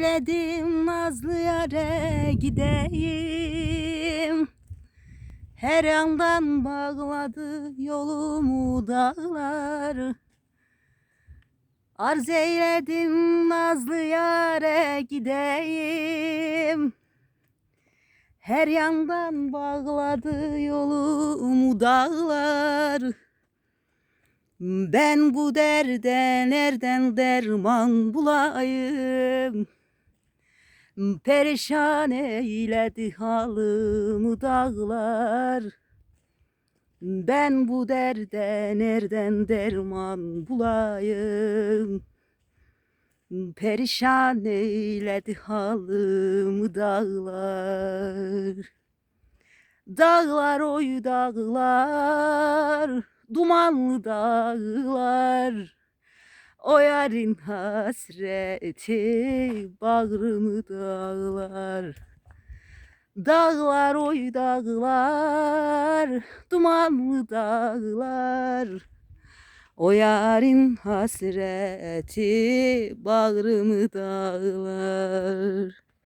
Diledim nazlı yare gideyim. Her yandan bağladı yolumu dağlar. Arz eyledim nazlı yare gideyim. Her yandan bağladı yolumu dağlar. Ben bu derde nereden derman bulayım Perişan eyledi halımı dağlar. Ben bu derde nereden derman bulayım? Perişan eyledi halımı dağlar. Dağlar oy dağlar Dumanlı dağlar o yarın hasreti bağrımı dağlar. Dağlar oy dağlar Dumanlı dağlar. O yarın hasreti bağrımı dağlar